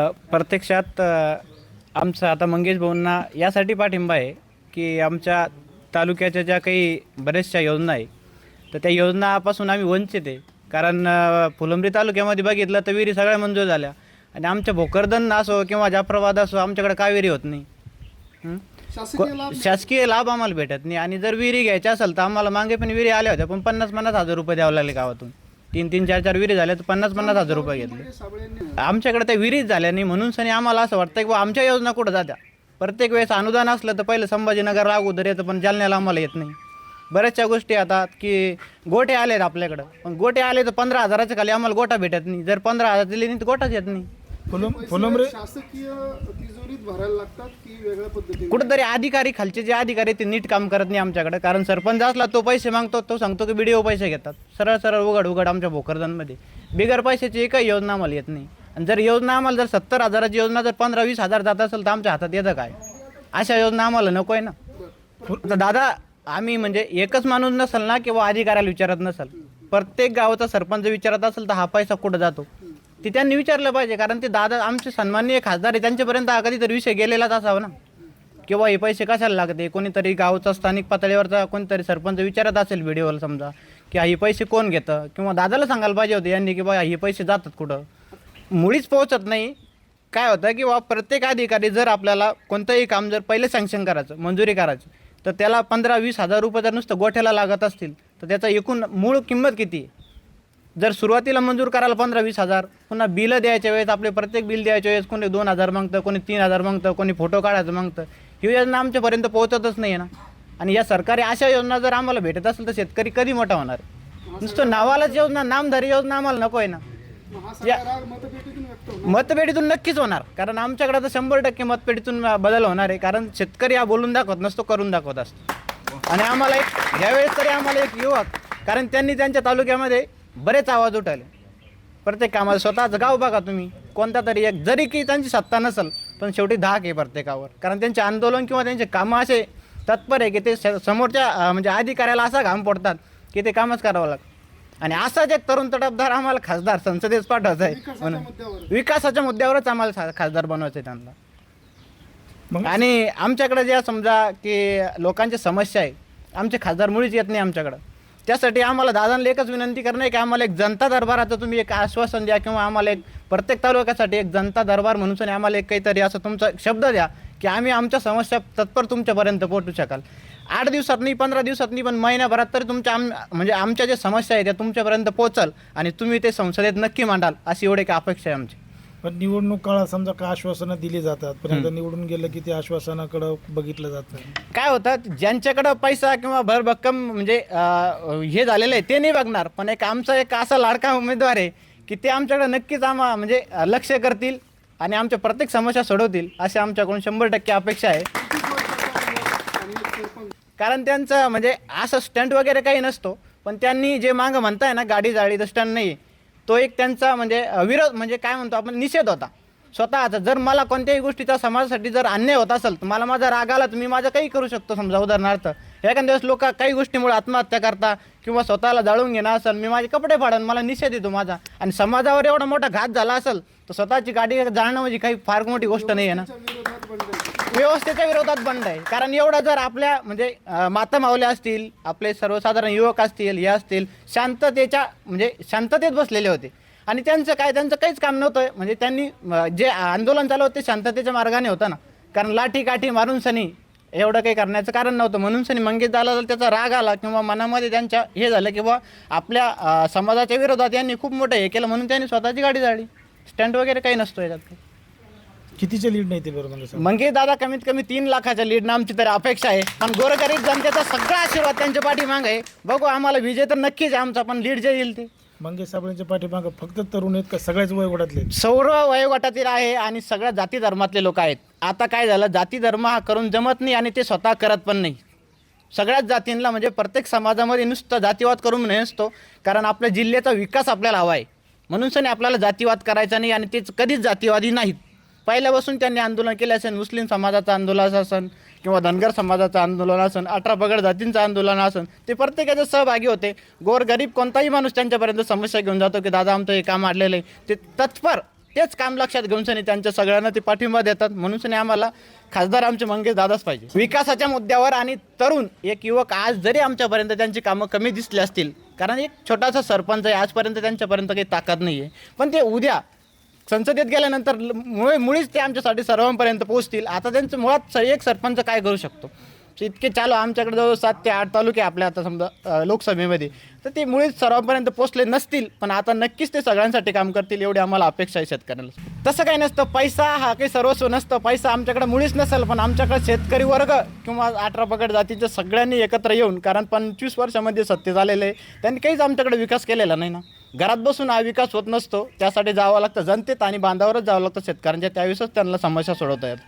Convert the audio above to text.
प्रत्यक्षात आमचा आता मंगेश भाऊंना यासाठी पाठिंबा आहे की आमच्या तालुक्याच्या ज्या काही बऱ्याचशा योजना आहे तर त्या योजनापासून आम्ही वंचित आहे. कारण फुलंब्री तालुक्यामध्ये बघितलं तर विहिरी सगळ्या मंजूर झाल्या. आणि आमच्या भोकरदन असो किंवा जाफराबाद असो आमच्याकडे काय विहिरी होत नाही? शासकीय लाभ को- शासकीय लाभ आम्हाला भेटत नाही. आणि जर विहिरी घ्यायच्या असेल तर आम्हाला मागे पण विहिरी आल्या होत्या पण पन्नास पन्नास हजार रुपये द्यावं लागले गावातून. तीन तीन चार चार विहिरी झाल्या तर पन्नास पन्नास हजार रुपये घेतले. आमच्याकडे त्या विहिरीच झाल्या नाही म्हणून सनी आम्हाला असं वाटतं की बा आमच्या योजना कुठं जात्या? प्रत्येक वेळेस अनुदान असलं तर पहिलं संभाजीनगर अगोदर येतं पण जालन्याला आम्हाला येत नाही. बऱ्याचशा गोष्टी आता की गोटे आलेत आपल्याकडं. पण गोटे आले तर पंधरा हजाराच्या खाली आम्हाला गोटा भेटत नाही. जर पंधरा हजार दिले नाही तर गोटाच येत नाही. पैसे फुलंब्री शासकीय तिजोरीत भरायला लागतात की वेगळ्या पद्धतीने? कुठंतरी अधिकारी खालचे जे अधिकारी ते नीट काम करत नाही आमच्याकडे. कारण सरपंच असला तो पैसे मागतो तो सांगतो की बीडीओ पैसे घेतात. सरळ सरळ उघड उघड आमच्या भोकरदनमध्ये. बिगर पैशाची एकही योजना आम्हाला येत नाही. आणि जर योजना आम्हाला जर सत्तर हजाराची योजना जर पंधरा वीस हजार जात असेल तर आमच्या हातात येतं काय? अशा योजना आम्हाला नको आहे ना. आता दादा आम्ही म्हणजे एकच माणूस नसेल ना किंवा अधिकाऱ्याला विचारत नसेल. प्रत्येक गावाचा सरपंच विचारत असेल तर हा पैसा कुठं जातो? ते त्यांनी विचारलं पाहिजे कारण ते दादा आमचे सन्माननीय खासदार आहे त्यांच्यापर्यंत हा कधीतरी विषय गेलेलाच असावा ना. किंवा हे पैसे कशाला लागते? कोणीतरी गावचा स्थानिक पातळीवरचा कोणीतरी सरपंच विचारत असेल व्हिडिओवर समजा की हे पैसे कोण घेतं? किंवा दादाला सांगायला पाहिजे होते यांनी की बा हे पैसे जातात कुठं? मुळीच पोहोचत नाही. काय होतं की बा प्रत्येक अधिकारी जर आपल्याला कोणतंही काम जर पहिले सँक्शन करायचं मंजुरी करायची तर त्याला पंधरा वीस हजार रुपये जर नुसतं गोठ्याला लागत असतील तर त्याचा एकूण मूळ किंमत किती? आहे जर सुरुवातीला मंजूर करायला पंधरा वीस हजार पुन्हा बिलं द्यायच्या वेळेस आपले प्रत्येक बिल द्यायच्या वेळेस कोणी दोन हजार मागतं कोणी तीन हजार मागतं कोणी फोटो काढायचं मागतं. ही योजना आमच्यापर्यंत पोहोचतच नाही आहे ना. आणि या सरकारी अशा योजना जर आम्हाला भेटत असेल तर शेतकरी कधी मोठा होणार? नुसतं नावालाच योजना नामधारी योजना आम्हाला नको आहे ना. या मतपेढीतून नक्कीच होणार. कारण आमच्याकडे तर शंभर टक्के मतपेढीतून बदल होणार आहे. कारण शेतकरी हा बोलून दाखवत नसतो करून दाखवत असतो. आणि आम्हाला एक यावेळेस तरी आम्हाला एक युवक कारण त्यांनी त्यांच्या तालुक्यामध्ये बरेच आवाज उठवले प्रत्येक कामाला स्वतःचं गाव बघा तुम्ही. कोणता तरी एक जरी की त्यांची सत्ता नसेल पण शेवटी धाक आहे प्रत्येकावर. कारण त्यांचे आंदोलन किंवा त्यांचे कामं असे तत्पर आहे की ते स- समोरच्या म्हणजे अधिकाऱ्याला असा घाम पडतात की ते कामच करावं लागतं. आणि असाच एक तरुण तडफदार आम्हाला खासदार संसदेत पाठवायचा आहे. म्हणून विकासाच्या मुद्द्यावरच आम्हाला खासदार बनवायचं आहे त्यांना. मग? आणि आमच्याकडे ज्या समजा की लोकांच्या समस्या आहे आमचे खासदार मुळीच येत नाही आमच्याकडं. त्यासाठी आम्हाला दादांना एकच विनंती करणं आहे की आम्हाला एक जनता दरबाराचं तुम्ही एक आश्वासन द्या किंवा आम्हाला एक प्रत्येक तालुक्यासाठी एक जनता दरबार म्हणून आम्हाला एक काहीतरी असं तुमचा शब्द द्या की आम्ही आमच्या समस्या तत्पर तुमच्यापर्यंत पोहोचू शकाल. आठ दिवसात नाही पंधरा दिवसात नाही पण महिन्याभरात तरी तुमच्या आम म्हणजे आमच्या ज्या समस्या आहेत त्या तुमच्यापर्यंत पोहोचल आणि तुम्ही ते संसदेत नक्की मांडाल अशी एवढी एक अपेक्षा आहे आमची. पण निवडणूक काळात समजा काय आश्वासनं दिली जातात पण एकदा निवडून गेलं की ते आश्वासनाकडे बघितलं जातं काय होतं ज्यांच्याकडं पैसा किंवा भरभक्कम म्हणजे अं, हे झालेलं आहे ते नाही बघणार. पण एक आमचा एक असा लाडका उमेदवार आहे की ते आमच्याकडे नक्कीच आम्हा म्हणजे अं, लक्ष करतील आणि आमच्या प्रत्येक समस्या सोडवतील अशी आमच्याकडून शंभर टक्के अपेक्षा आहे. कारण त्यांचं म्हणजे असं स्टंट वगैरे काही नसतो. पण त्यांनी जे मागं म्हणताय ना गाडी जाळी तर स्टंट नाही तो एक त्यांचा म्हणजे विरोध म्हणजे काय म्हणतो आपण निषेध होता. स्वतःचा जर मला कोणत्याही गोष्टीचा समाजासाठी जर अन्याय होत असेल तर मला माझा राग आला तर मी माझं काही करू शकतो समजा उदाहरणार्थ. एखाद्या दिवस लोक काही गोष्टीमुळे आत्महत्या करता किंवा स्वतःला जाळून घेणं असेल मी माझे कपडे फाडन मला निषेध येतो माझा. आणि समाजावर एवढा मोठा घात झाला असेल तर स्वतःची गाडी जाळणं म्हणजे काही फार मोठी गोष्ट नाही आहे ना. व्यवस्थेच्या विरोधात बंड आहे. कारण एवढा जर आपल्या म्हणजे अं, माता माऊल्या असतील आपले सर्वसाधारण युवक असतील हे असतील शांततेच्या म्हणजे शांततेत बसलेले होते. आणि त्यांचं काय त्यांचं काहीच काम नव्हतं. म्हणजे त्यांनी अं, जे आंदोलन चालू होतं ते शांततेच्या मार्गाने होतं ना. कारण लाठी काठी मारून सनी एवढं काही करण्याचं कारण नव्हतं. म्हणून सनी मंगेश झाला तर त्याचा राग आला किंवा मनामध्ये त्यांच्या हे झालं किंवा आपल्या अं, समाजाच्या विरोधात यांनी खूप मोठं हे केलं म्हणून त्यांनी स्वतःची गाडी जाळली. स्टँड वगैरे काही नसतो याच्यात काही. कितीचे लीड नाही ते बरोबर म्हणजे मंगेश दादा कमीत कमी तीन लाखाच्या लीडनं आमची तर अपेक्षा आहे. पण गोरगरीब जनतेचा सगळा आशीर्वाद त्यांच्या पाठीमाग आहे. बघू आम्हाला विजय तर नक्कीच आहे आमचा पण लीड जे येईल ते. मंगेश साबळेंच्या पाठीमागं फक्त तरुण आहेत का सगळ्याच वयोगटातले? सौर वयोगटातील आहे आणि सगळ्या जाती धर्मातले लोक आहेत. आता काय झालं जाती धर्म हा करून जमत नाही आणि ते स्वतः करत पण नाही. सगळ्याच जातींना म्हणजे प्रत्येक समाजामध्ये नुसतं जातीवाद करून नसतो कारण आपल्या जिल्ह्याचा विकास आपल्याला हवा आहे. म्हणून सनी आपल्याला जातीवाद करायचा नाही आणि तेच कधीच जातीवादी नाहीत. पहिल्यापासून त्यांनी आंदोलन केले असेल मुस्लिम समाजाचं आंदोलन असेल किंवा धनगर समाजाचं आंदोलन असेल अठरा बगड जातींचं आंदोलन असेल ते प्रत्येकाचे सहभागी होते. गोरगरीब कोणताही माणूस त्यांच्यापर्यंत समस्या घेऊन जातो की दादा आमचं हे काम आडलेलं आहे. ते तत्पर तेच काम लक्षात घेऊन सनी त्यांच्या सगळ्यांना ते पाठिंबा देतात. म्हणून सनी आम्हाला खासदार आमचे मंगेश दादाच पाहिजे. विकासाच्या मुद्द्यावर आणि तरुण एक युवक आज जरी आमच्यापर्यंत त्यांची कामं कमी दिसली असतील कारण एक छोटासा सरपंच आहे आजपर्यंत त्यांच्यापर्यंत काही ताकद नाही आहे पण ते उद्या संसदेत गेल्यानंतर मुळे मुळीच ते आमच्यासाठी सर्वांपर्यंत पोहोचतील. आता त्यांचं मुळात एक सरपंच काय करू शकतो? इतके चालू आमच्याकडे जवळ सात ते आठ तालुके आपल्या आता समजा लोकसभेमध्ये. तर ते मुळीच सर्वांपर्यंत पोचले नसतील पण आता नक्कीच ते सगळ्यांसाठी काम करतील एवढी आम्हाला अपेक्षा आहे शेतकऱ्याला तसं काही नसतं पैसा हा काही सर्वस्व नसतं पैसा आमच्याकडे मुळीच नसेल पण आमच्याकडे शेतकरी वर्ग किंवा अठरा पकड जातीच्या सगळ्यांनी एकत्र येऊन कारण पंचवीस वर्षामध्ये सत्य झालेलं आहे त्यांनी काहीच आमच्याकडे विकास केलेला नाही ना. घरात बसून हा विकास होत नसतो त्यासाठी जावं लागतं जनतेत आणि बांधावरच जावं लागतं शेतकऱ्यांच्या त्यावेळेसच त्यांना समस्या सोडवता येतात.